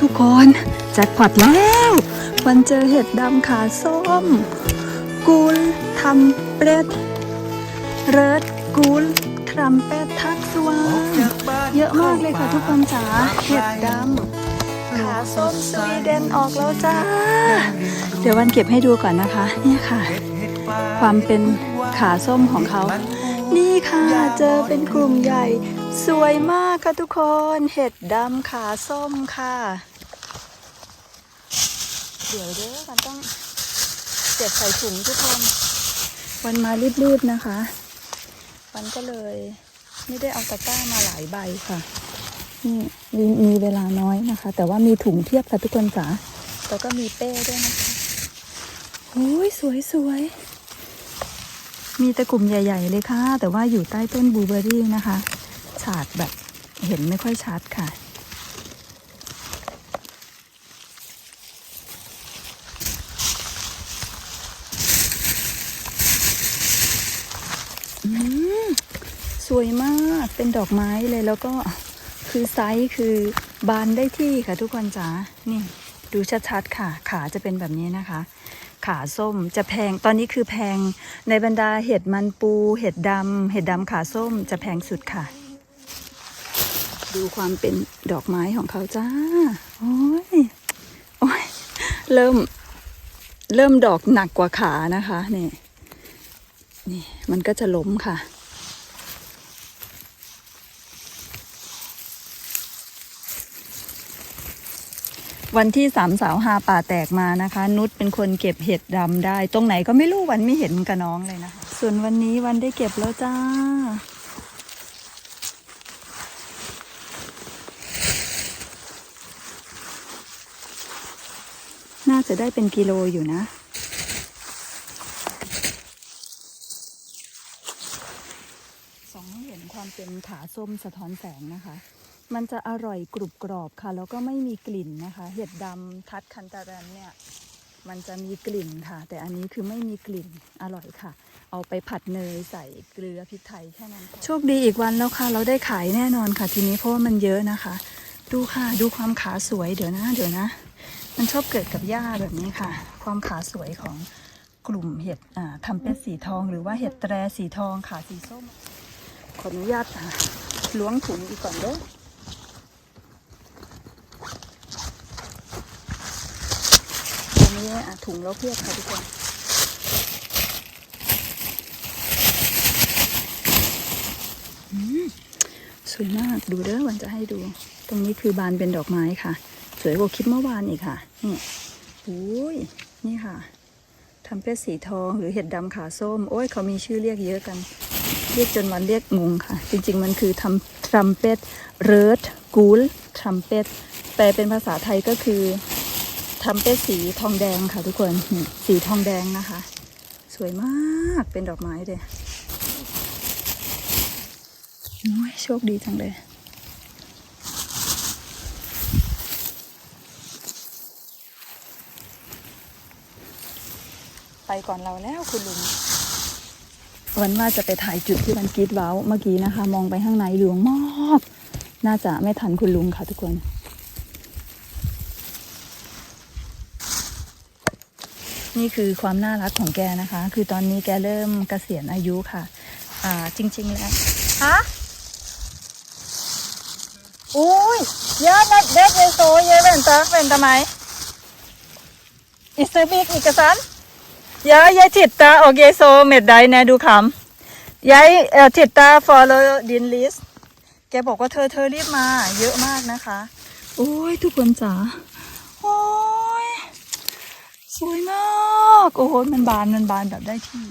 ทุกคนแจ็คพอตแล้ววันเจอเห็ดดำขาส้ม กูลทำเป็ดเริดกูลทำเป็ดทักสวางเยอะมากเลยค่ะทุกคนจ๋าเห็ดดำขาส้มสวีเดนออกแล้วจ้า เดี๋ยววันเก็บให้ดูก่อนนะคะ เนี่ยค่ะ ความเป็นขาส้มของเขา นี่ค่ะ เจอเป็นกลุ่มใหญ่ สวยมากค่ะทุกคน เห็ดดำขาส้มค่ะ เดี๋ยวเด้อมันต้องเก็บใส่ถุงทุกคน วันมารีบๆนะคะ วันก็เลยไม่ได้เอาตะกร้ามาหลายใบค่ะนี่มีมีเวลาน้อยนะคะ แต่ว่ามีถุงเทียบค่ะทุกคนจ๋าแล้วก็มีเป้ด้วยนะคะโอ้ยสวยสวยๆ มีตะกลุ่มใหญ่ ๆ เลยค่ะ แต่ว่าอยู่ใต้ต้นบลูเบอรี่นะคะ ฉาดแบบเห็นไม่ค่อยชัดค่ะอืมสวยมากเป็นดอกไม้เลยแล้วก็คือไซส์คือบานได้ที่ค่ะทุกคนจ๋านี่ดูชัดๆค่ะ ขาจะเป็นแบบนี้นะคะ ขาส้มจะแพงตอนนี้คือแพงในบรรดาเห็ดมันปู เห็ดดำเห็ดดำขาส้มจะแพงสุดค่ะ ดูความเป็นดอกไม้ของเขาจ้าโอ้ยโอ้ยเริ่ม เริ่มดอกหนักกว่าขานะคะนี่นี่มันก็จะล้มค่ะ วันที่สามสาวหาป่าแตกมานะคะ นุชเป็นคนเก็บเห็ดดำได้ ตรงไหนก็ไม่รู้วันไม่เห็นกับน้องเลยนะคะ ส่วนวันนี้วันได้เก็บแล้วจ้า น่าจะได้เป็นกิโลอยู่นะสองให้เห็นความเป็นขาส้มสะท้อนแสงนะคะ มันจะอร่อยกรุบกรอบค่ะ แล้วก็ไม่มีกลิ่นนะคะ เห็ดดำทัดคันตารันเนี่ย มันจะมีกลิ่นค่ะ แต่อันนี้คือไม่มีกลิ่นอร่อยค่ะ เอาไปผัดเนยใส่เกลือพริกไทยแค่นั้นโชคดีอีกวันแล้วค่ะ เราได้ขายแน่นอนค่ะ ทีนี้เพราะว่ามันเยอะนะคะ ดูค่ะดูความขาสวยเดี๋ยวนะ เดี๋ยวนะ มันชอบเกิดกับหญ้าแบบนี้ค่ะ ความขาสวยของกลุ่มเห็ดอ่าทำเป็นสีทอง หรือว่าเห็ดแตรสีทองขาสีส้มขออนุญาตอะล้วงถุงอีกก่อนเด้อ ตรงนี้อะถุงเราเพียบค่ะทุกคนสวยมากดูเด้อวันจะให้ดู ตรงนี้คือบานเป็นดอกไม้ค่ะ สวยกว่าคลิปเมื่อวานอีกค่ะ นี่โอ้ยนี่ค่ะทำเป็ดสีทองหรือเห็ดดำขาส้ม โอ้ยเขามีชื่อเรียกเยอะกัน เรียกจนวันเรียกงงค่ะ จริง ๆ มันคือทำทรัมเป็ดเริร์ดกูลทรัมเป็ดแปลเป็นภาษาไทยก็คือ ทำเป็ดสีทองแดงค่ะทุกคนนี่สีทองแดงนะคะ สวยมากเป็นดอกไม้เลยโอ้ยโชคดีจังเลย ไปก่อนเราแล้วคุณลุงวันว่าจะไปถ่ายจุดที่มันกีดเว้าเมื่อกี้นะคะ มองไปข้างในหลืองมากน่าจะไม่ทันคุณลุงค่ะทุกคน นี่คือความน่ารักของแกนะคะ คือตอนนี้แกเริ่มเกษียณอายุค่ะ อ่าจริง ๆ แล้วฮะอุ้ยเยอะนัดเด็กเลยโซเยอะเป็นตาเป็นทำไมอิสบิกอีกสันยายยายติดตาโอเคโซเม็ดใดนะดูคำยายเอ่อติดตา follow ดินลิสแกบอกว่าเธอเธอรีบมา เยอะมากนะคะ โอ้ยทุกคนจ๋าโอ้ยสวยมากโอ้โหมันบานมันบานแบบได้ที่